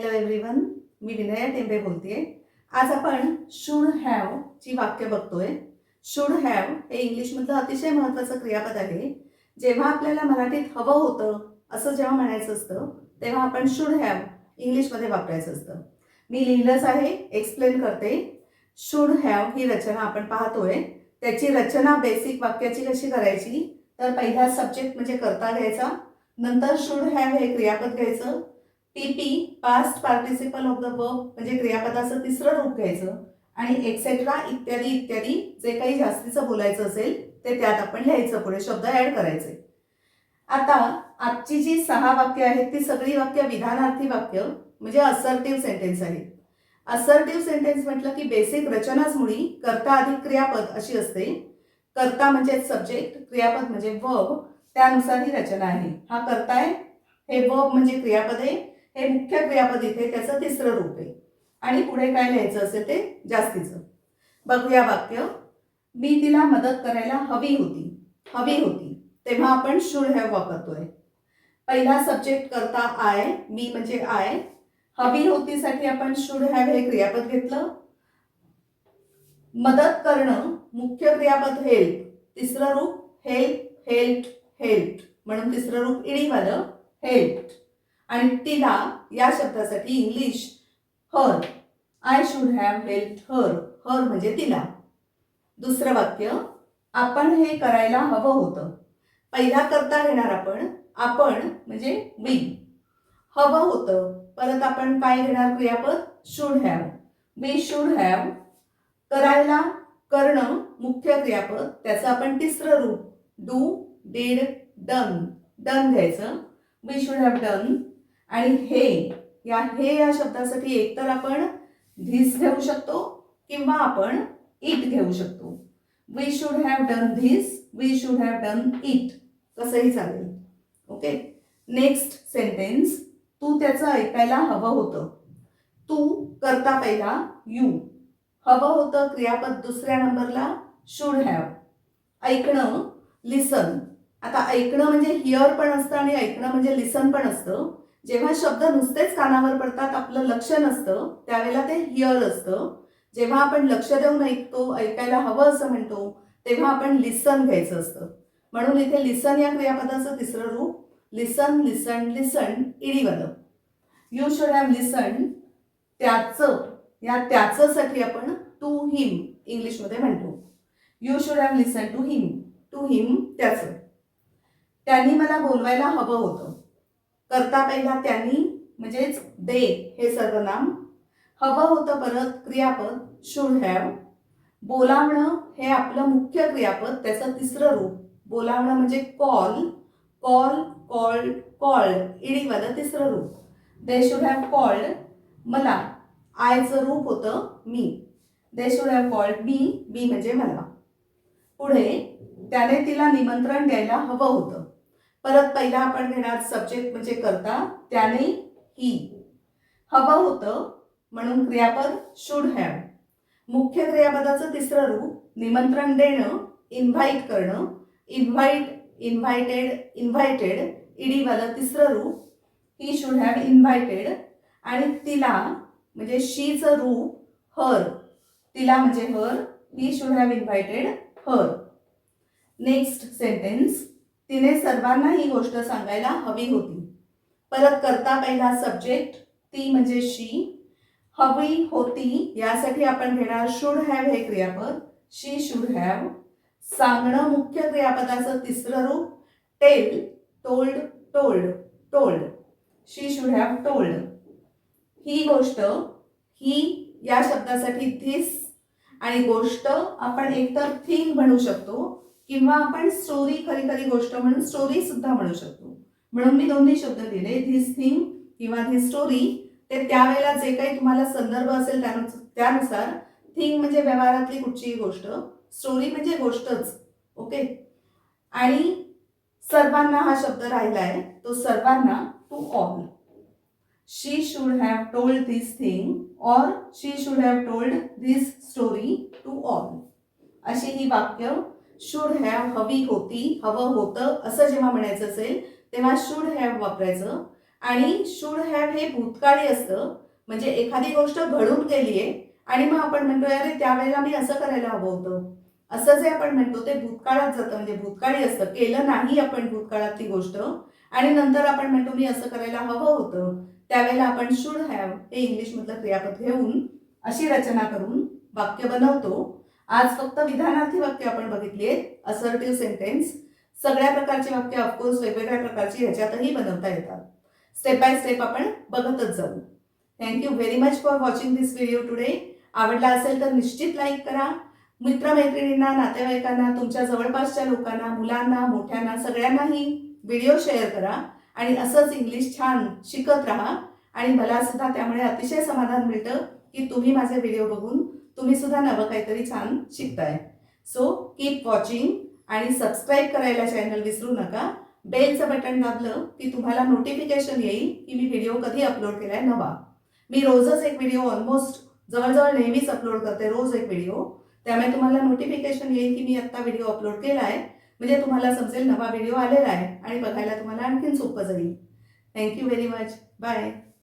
Hello everyone मी विनया टेंबे बोलतेय. आज आपण शुड हॅव ची वाक्य बघतोय. शुड हॅव हे इंग्लिशमधलं अतिशय महत्त्वाचं क्रियापद आहे. जेव्हा आपल्याला मराठीत हवं होतं असं जेव्हा म्हणायचं असतं तेव्हा आपण शुड हॅव इंग्लिशमध्ये वापरायचं असतं. मी लिहिलंच आहे एक्सप्लेन करते. शुड हॅव ही रचना आपण पाहतोय. त्याची रचना बेसिक वाक्याची कशी करायची? तर पहिला सब्जेक्ट म्हणजे करता घ्यायचा. नंतर शुड हॅव हे क्रियापद घ्यायचं. T P past participle of the verb म्हणजे क्रियापदाचं तिसरं रूप घ्यायचं आणि एक्सेट्रा इत्यादी इत्यादी जे काही जास्तीचं बोलायचं असेल ते त्यात आपण लिहायचं पुढे शब्द ऍड करायचे. आता आजची जी सहा वाक्य आहेत ती सगळी वाक्य विधानार्थी वाक्य म्हणजे असर्टिव्ह सेंटेन्स आहेत. असर्टिव्ह सेंटेन्स म्हटलं की बेसिक रचनाच मुळी कर्ता अधिक क्रियापद अशी असते. कर्ता म्हणजे सब्जेक्ट क्रियापद म्हणजे वर्ब त्यानुसार ही रचना आहे. हा कर्ता आहे हे वर्ब म्हणजे क्रियापद आहे हे मुख्य क्रियापद इथे त्याचं तिसरं रूप आहे. आणि पुढे काय लिहायचं असेल ते जास्तीचं. बघूया वाक्य. मी तिला मदत करायला हवी होती. हवी होती. तेव्हा आपण शुड हॅव वापरतोय. पहिला सब्जेक्ट करता आय मी म्हणजे आय. हवी होतीसाठी आपण शुड हॅव हे क्रियापद घेतलं. मदत करणं मुख्य क्रियापद हेल्प. तिसरं रूप हेल्प हेल्प हेल्प. म्हणून तिसरं रूप इडीवालं हेल्प. आणि तिला या शब्दासाठी English her I should have help her her म्हणजे तिला. दुसरं वाक्य आपण हे करायला हवं होतं. पहिला करता घेणार आपण आपण म्हणजे वी हवं होतं. परत आपण काय घेणार क्रियापद? Should have we should have करायला करणं मुख्य क्रियापद. त्याचं आपण तिसरं रूप डू डीड डन डन घ्यायचं. वी शुड हॅव डन आणि हे या हे या शब्दासाठी एकतर आपण धिस घेऊ शकतो किंवा आपण इट घेऊ शकतो. We should have done this we should have done it कसंही चालेल. ओके नेक्स्ट सेंटेन्स तू त्याचं ऐकायला हवं होतं. तू करता पहिला यू हवं होतं क्रियापद दुसऱ्या नंबरला शुड हॅव ऐकणं लिसन आता ऐकणं म्हणजे हिअर पण असतं आणि ऐकणं म्हणजे लिसन पण असतं. जेव्हा शब्द नुसतेच कानावर पडतात आपलं लक्ष नसतं त्यावेळेला ते हिअर असतं. जेव्हा आपण लक्ष देऊन ऐकतो ऐकायला हवं असं म्हणतो तेव्हा आपण लिसन घ्यायचं असतं. म्हणून इथे लिसन या क्रियापदाचं तिसरं रूप लिसन लिसन लिसन इडीवालं. यू शुड हॅव लिसन त्याचं या त्याचंसाठी आपण टू हिम इंग्लिशमध्ये म्हणतो. You should have listen to him to him त्याचं. त्यांनी मला बोलवायला हवं होतं. करता पहिला त्यांनी म्हणजेच दे हे सर्वनाम. हवं होतं परत क्रियापद शुड हॅव बोलावणं हे आपलं मुख्य क्रियापद त्याचं तिसरं रूप. बोलावणं म्हणजे कॉल कॉल कॉल्ड कॉल्ड इडीवालं तिसरं रूप. दे शुड हॅव कॉल्ड मला. आयचं रूप होतं me. They should have called me me म्हणजे मला. पुढे त्याने तिला निमंत्रण द्यायला हवं होतं. परत पहिला आपण घेणार सब्जेक्ट म्हणजे करता त्याने ही हवं होतं म्हणून क्रियापद शुड हॅव मुख्य क्रियापदाचं तिसरं रूप निमंत्रण देणं इन्व्हाइट करणं. इन्व्हाइट इन्व्हायटेड इन्व्हायटेड इडीवालं तिसरं रूप ही शुड हॅव इन्व्हायटेड आणि तिला म्हणजे शीचं रूप हर तिला म्हणजे her he should have invited her next sentence तिने सर्वांना ही गोष्ट सांगायला हवी होती. परत करता पहिला सब्जेक्ट ती म्हणजे शी हवी होती यासाठी आपण घेणार शुड हॅव हे क्रियापद. शी शुड हॅव सांगणं मुख्य क्रियापदाचं तिसरं रूप. Tell told told told she should have told ही गोष्ट ही या शब्दासाठी धिस आणि गोष्ट आपण एकतर थिंग म्हणू शकतो. किंवा आपण स्टोरी खरी खरी गोष्ट म्हणून स्टोरी सुद्धा म्हणू शकतो. म्हणून मी दोन्ही शब्द दिले धिस थिंग किंवा धिस स्टोरी ते त्यावेळेला जे काही तुम्हाला संदर्भ असेल त्यानुसार थिंग म्हणजे व्यवहारातली कुठचीही गोष्ट स्टोरी म्हणजे गोष्टच. ओके आणि सर्वांना हा शब्द राहिला आहे तो सर्वांना to all she should have told this thing or she should have told this story to all अशी ही वाक्य शुड हॅव हवी होती हवं होतं असं जेव्हा म्हणायचं असेल तेव्हा शुड हॅव वापरायचं. आणि शुड हॅव हे भूतकाळी असतं म्हणजे एखादी गोष्ट घडून गेली आहे आणि मग आपण म्हणतो अरे त्यावेळेला मी असं करायला हवं होतं. असं जे आपण म्हणतो ते भूतकाळात जातं म्हणजे भूतकाळी असतं. केलं नाही आपण भूतकाळात ती गोष्ट आणि नंतर आपण म्हणतो मी असं करायला हवं होतं. त्यावेळेला आपण शुड हॅव हे इंग्लिशमधलं क्रियापद घेऊन अशी रचना करून वाक्य बनवतो. आज फक्त विधानार्थी वाक्य आपण बघितली आहेत असर्टिव्ह सेंटेन्स सगळ्या प्रकारची वाक्य ऑफकोर्स वेगवेगळ्या प्रकारची ह्याच्यातही बनवता येतात. स्टेप बाय स्टेप आपण बघतच जाऊ. Thank you very much for watching this video today आवडला असेल तर निश्चित लाईक करा. मित्रमैत्रिणींना नातेवाईकांना तुमच्या जवळपासच्या लोकांना मुलांना मोठ्यांना सगळ्यांनाही व्हिडिओ शेअर करा आणि असंच इंग्लिश छान शिकत राहा. आणि मला सुद्धा त्यामुळे अतिशय समाधान मिळतं की तुम्ही माझे व्हिडिओ बघून तुम्ही सुद्धा नवं काहीतरी छान शिकताय. सो कीप वॉचिंग आणि सबस्क्राईब करायला चॅनल विसरू नका. बेलचं बटन दाबलं की तुम्हाला नोटिफिकेशन येईल की मी व्हिडिओ कधी अपलोड केलाय नवा. मी रोजच एक व्हिडिओ ऑलमोस्ट जवळजवळ नेहमीच अपलोड करते रोज एक व्हिडिओ त्यामुळे तुम्हाला नोटिफिकेशन येईल की मी आत्ता व्हिडिओ अपलोड केला आहे म्हणजे तुम्हाला समजेल नवा व्हिडिओ आलेला आहे आणि बघायला तुम्हाला आणखीन सोपं जाईल. Thank you very much bye